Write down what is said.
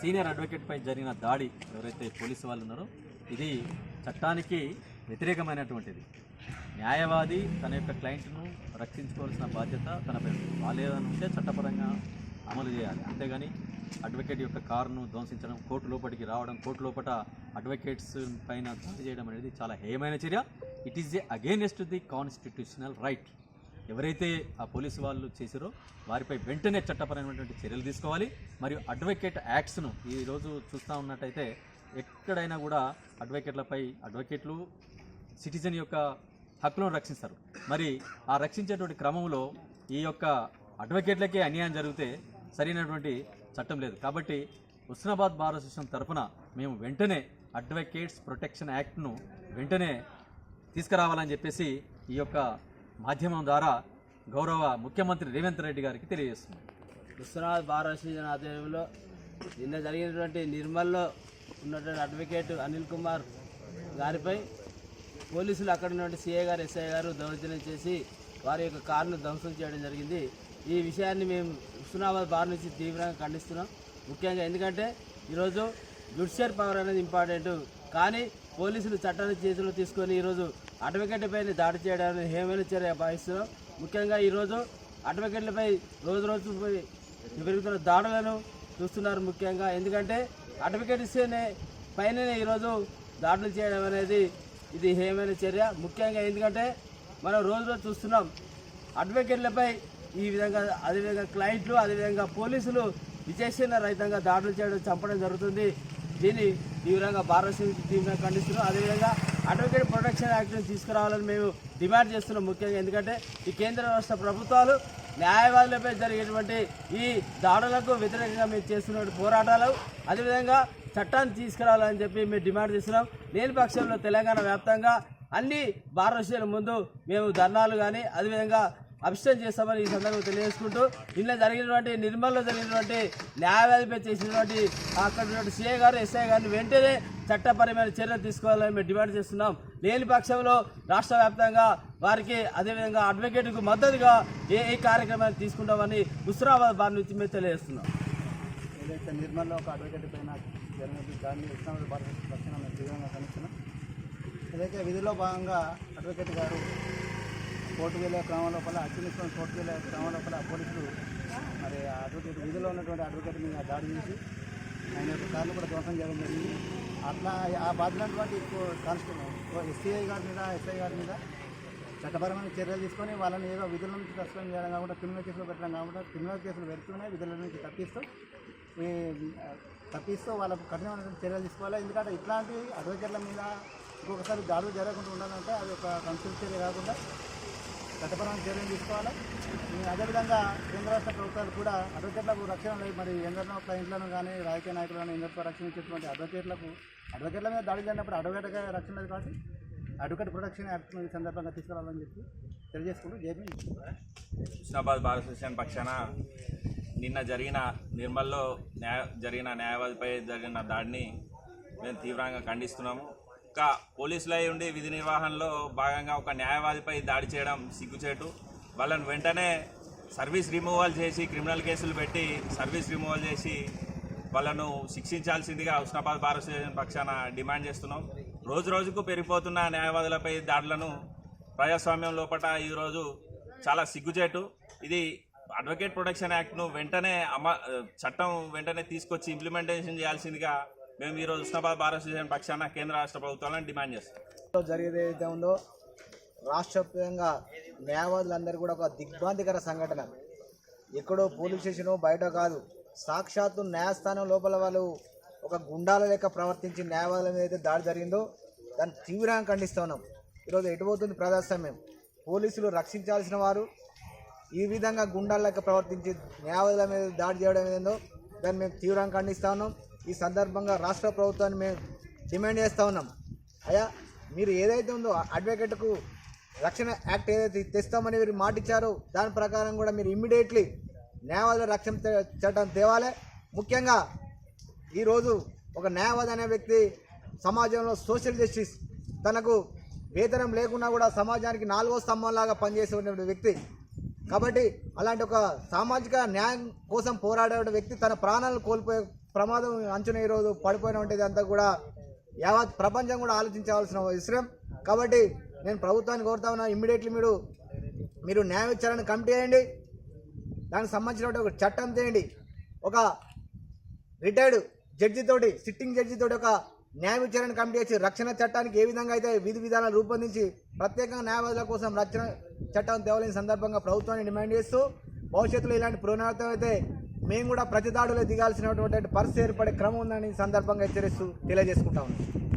Senior అడ్వకేట్పై జరిగిన దాడి ఎవరైతే పోలీసు వాళ్ళు ఉన్నారో ఇది చట్టానికి వ్యతిరేకమైనటువంటిది. న్యాయవాది తన యొక్క క్లయింట్ను రక్షించుకోవాల్సిన బాధ్యత తనపై ఉంది. ఉంటే చట్టపరంగా అమలు చేయాలి. అంతేగాని అడ్వకేట్ యొక్క కారును ధ్వంసించడం కోర్టు లోపలికి రావడం కోర్టు లోపల అడ్వకేట్స్ పైన దాడి చేయడం అనేది చాలా హేయమైన చర్య. It is a against the constitutional right ఎవరైతే ఆ పోలీసు వాళ్ళు చేశారో వారిపై వెంటనే చట్టపరమైనటువంటి చర్యలు తీసుకోవాలి. మరియు అడ్వకేట్ యాక్ట్స్ను ఈరోజు చూస్తూ ఉన్నట్టయితే ఎక్కడైనా కూడా అడ్వకేట్లపై అడ్వకేట్లు సిటిజన్ యొక్క హక్కులను రక్షిస్తారు. మరి ఆ రక్షించేటువంటి క్రమంలో ఈ యొక్క అడ్వకేట్లకే అన్యాయం జరిగితే సరైనటువంటి చట్టం లేదు. కాబట్టి హుస్నాబాద్ బార్ అసోసియేషన్ తరఫున మేము వెంటనే అడ్వకేట్స్ ప్రొటెక్షన్ యాక్ట్ను వెంటనే తీసుకురావాలని చెప్పేసి ఈ యొక్క మాధ్యమం ద్వారా గౌరవ ముఖ్యమంత్రి రేవంత్ రెడ్డి గారికి తెలియజేస్తున్నాం. విశ్వనాథ్ భారతీయ ఆధ్వర్యంలో నిన్న జరిగినటువంటి నిర్మల్లో ఉన్నటువంటి అడ్వకేట్ అనిల్ కుమార్ గారిపై పోలీసులు అక్కడ ఉన్నటువంటి సిఐ గారు ఎస్ఐ గారు దౌర్జన్యం చేసి వారి యొక్క కారును ధ్వంసం చేయడం జరిగింది. ఈ విషయాన్ని మేము హుస్నాబాద్ బార్ నుంచి తీవ్రంగా ఖండిస్తున్నాం. ముఖ్యంగా ఎందుకంటే ఈరోజు జుడిషియర్ పవర్ అనేది ఇంపార్టెంట్. కానీ పోలీసులు చట్టాన్ని చేతిలో తీసుకొని ఈరోజు అడ్వకేట్ దాడి చేయడానికి హేమైన చర్య భావిస్తున్నాం. ముఖ్యంగా ఈరోజు అడ్వకేట్లపై రోజు రోజు పెరుగుతున్న దాడులను చూస్తున్నారు ముఖ్యంగా. ఎందుకంటే అడ్వకేట్ ఇస్తేనే పైననే ఈరోజు దాడులు చేయడం అనేది ఇది హేమైన చర్య. ముఖ్యంగా ఎందుకంటే మనం రోజు రోజు చూస్తున్నాం అడ్వకేట్లపై ఈ విధంగా అదేవిధంగా క్లయింట్లు అదేవిధంగా పోలీసులు విజయసేన రహితంగా దాడులు చేయడం చంపడం జరుగుతుంది. దీన్ని తీవ్రంగా భారత తీవ్రంగా ఖండిస్తున్నాం. అదేవిధంగా అడ్వకేట్ ప్రొటెక్షన్ యాక్ట్ని తీసుకురావాలని మేము డిమాండ్ చేస్తున్నాం ముఖ్యంగా. ఎందుకంటే ఈ కేంద్ర రాష్ట్ర ప్రభుత్వాలు న్యాయవాదులపై జరిగేటువంటి ఈ దాడులకు వ్యతిరేకంగా మేము చేస్తున్న పోరాటాలు అదేవిధంగా చట్టాన్ని తీసుకురావాలని చెప్పి మేము డిమాండ్ చేస్తున్నాం. లేని పక్షంలో తెలంగాణ వ్యాప్తంగా అన్ని భారతదేశాల ముందు మేము ధర్నాలు కానీ అదేవిధంగా అభిష్టం చేస్తామని ఈ సందర్భంగా తెలియజేసుకుంటూ నిన్న జరిగినటువంటి నిర్మల్లో జరిగినటువంటి న్యాయవాదిపై చేసినటువంటి అక్కడ ఉన్నటువంటి సీఏ గారు ఎస్ఐ గారిని వెంటనే చట్టపరమైన చర్యలు తీసుకోవాలని మేము డిమాండ్ చేస్తున్నాం. లేని పక్షంలో రాష్ట్ర వ్యాప్తంగా వారికి అదేవిధంగా అడ్వకేట్కు మద్దతుగా ఏ ఏ కార్యక్రమాలు తీసుకుంటామని హుస్రాబాద్ బార్ నుంచి మేము తెలియజేస్తున్నాం. ఏదైతే నిర్మల్లో ఒక అడ్వకేట్ పైన దాన్ని ఇస్లామాబాద్ భారత రక్షణ మేము తీవ్రంగా ఖండిస్తున్నాం. ఏదైతే విధిలో భాగంగా అడ్వకేట్ గారు కోర్టు వెళ్ళే క్రమం లోపల అత్యున్నతం కోర్టు వెళ్ళే క్రమం లోపల పోలీసులు మరి అడ్వకేట్ విధిలో ఉన్నటువంటి అడ్వకేట్ మీద దాడి చేసి ఆయన యొక్క కార్లు కూడా దోషం చేయడం జరిగింది. అట్లా ఆ బాధినటువంటి కానిస్టేబుల్ ఎస్సీఐ గారి మీద ఎస్ఐ గారి మీద చట్టపరమైన చర్యలు తీసుకొని వాళ్ళని ఏదో విధుల నుంచి సస్పెండ్ చేయడం కాకుండా క్రిమినల్ కేసులు పెట్టడం కాకుండా క్రిమినల్ కేసులు పెడుతూనే విధుల నుంచి తప్పిస్తూ ఈ, తప్పిస్తూ వాళ్ళకు కఠినమైన చర్యలు తీసుకోవాలి. ఎందుకంటే ఇట్లాంటి అడ్వకేట్ల మీద ఇంకొకసారి దాడులు జరగకుండా ఉండాలంటే అది ఒక కన్సల్ట్ చర్య కాకుండా చట్టపరమైన చర్యలు తీసుకోవాలి. అదేవిధంగా కేంద్ర రాష్ట్ర ప్రభుత్వాలు కూడా అడ్వకేట్లకు రక్షణ లేదు మరి ఎందరినో క్లయింట్లను కానీ రాజకీయ నాయకులను ఎందరితో రక్షణ ఇచ్చేటువంటి అడ్వకేట్లకు అడ్వకేట్ల మీద దాడి జరిగినప్పుడు అడ్వకేట్గా రక్షణ లేదు కాబట్టి అడ్వకేట్ ప్రొటెక్షన్ యాక్ట్ ఈ సందర్భంగా తీసుకురావాలని చెప్పి తెలియజేసుకుంటూ జేపీ హుస్నాబాద్ బార్ అసోసియేషన్ పక్షాన నిన్న జరిగిన నిర్మల్లో న్యాయ జరిగిన న్యాయవాదిపై జరిగిన దాడిని మేము తీవ్రంగా ఖండిస్తున్నాము. ఒక పోలీసులై ఉండి విధి నిర్వహణలో భాగంగా ఒక న్యాయవాదిపై దాడి చేయడం సిగ్గుచేటు. వాళ్ళని వెంటనే సర్వీస్ రిమూవల్ చేసి క్రిమినల్ కేసులు పెట్టి సర్వీస్ రిమూవల్ చేసి వాళ్ళను శిక్షించాల్సిందిగా హుస్నాబాద్ భారతదేశం అసోసియేషన్ పక్షాన డిమాండ్ చేస్తున్నాం. రోజు రోజుకు పెరిగిపోతున్న న్యాయవాదులపై దాడులను ప్రజాస్వామ్యం లోపల ఈరోజు చాలా సిగ్గుచేటు. ఇది అడ్వకేట్ ప్రొటెక్షన్ యాక్ట్ను వెంటనే అమ చట్టం వెంటనే తీసుకొచ్చి ఇంప్లిమెంటేషన్ చేయాల్సిందిగా మేము ఈరోజు ఉస్నాబాద్ భారత అసోసియేషన్ పక్షాన కేంద్ర రాష్ట్ర ప్రభుత్వాలను డిమాండ్ చేస్తాం. జరిగేది ఏదైతే ఉందో రాష్ట్ర వ్యాప్తంగా న్యాయవాదులందరూ కూడా ఒక దిగ్భ్రాంతికర సంఘటన. ఎక్కడో పోలీస్ స్టేషన్ బయట కాదు సాక్షాత్తు న్యాయస్థానం లోపల వాళ్ళు ఒక గుండాల లెక్క ప్రవర్తించి న్యాయవాదుల మీద అయితే దాడి జరిగిందో దాన్ని తీవ్రంగా ఖండిస్తూ ఉన్నాం. ఈరోజు ఎటుపోతుంది ప్రజాస్వామ్యం? పోలీసులు రక్షించాల్సిన వారు ఈ విధంగా గుండాల లెక్క ప్రవర్తించి న్యాయవాదుల మీద దాడి చేయడం ఏందో దాన్ని మేము తీవ్రంగా ఖండిస్తూ ఉన్నాం. ఈ సందర్భంగా రాష్ట్ర ప్రభుత్వాన్ని మేము డిమాండ్ చేస్తూ ఉన్నాం. అయ్యా మీరు ఏదైతే ఉందో అడ్వకేట్కు రక్షణ యాక్ట్ ఏదైతే తెస్తామని మీరు మాట ఇచ్చారో దాని ప్రకారం కూడా మీరు ఇమ్మీడియట్లీ న్యాయవాద రక్షణ చట్టం తేవాలి. ముఖ్యంగా ఈరోజు ఒక న్యాయవాది అనే వ్యక్తి సమాజంలో సోషల్ జస్టిస్ తనకు వేతనం లేకున్నా కూడా సమాజానికి నాలుగో స్తంభంలాగా పనిచేసేటువంటి వ్యక్తి. కాబట్టి అలాంటి ఒక సామాజిక న్యాయం కోసం పోరాడే వ్యక్తి తన ప్రాణాలను కోల్పోయే ప్రమాదం అంచున ఈరోజు పడిపోయిన ఉంటుంది అంతా కూడా యావత్ ప్రపంచం కూడా ఆలోచించవలసిన విషయం. కాబట్టి నేను ప్రభుత్వాన్ని కోరుతా ఉన్నా ఇమ్మీడియట్లీ మీరు మీరు న్యాయ విచారణ కమిటీ చేయండి. దానికి సంబంధించిన ఒక చట్టం చేయండి. ఒక రిటైర్డ్ జడ్జి తోటి సిట్టింగ్ జడ్జి తోటి ఒక న్యాయ విచారణ కమిటీ వచ్చి రక్షణ చట్టానికి ఏ విధంగా అయితే విధి విధానాలు రూపొందించి ప్రత్యేకంగా న్యాయవాదుల కోసం రక్షణ చట్టం తేవలేని సందర్భంగా ప్రభుత్వాన్ని డిమాండ్ చేస్తూ భవిష్యత్తులో ఇలాంటి పునరావృతం అయితే మేము కూడా ప్రతిదాడులో దిగాల్సినటువంటి పరిస్థితి ఏర్పడే క్రమం ఉందని సందర్భంగా హెచ్చరిస్తూ తెలియజేసుకుంటా ఉన్నాం.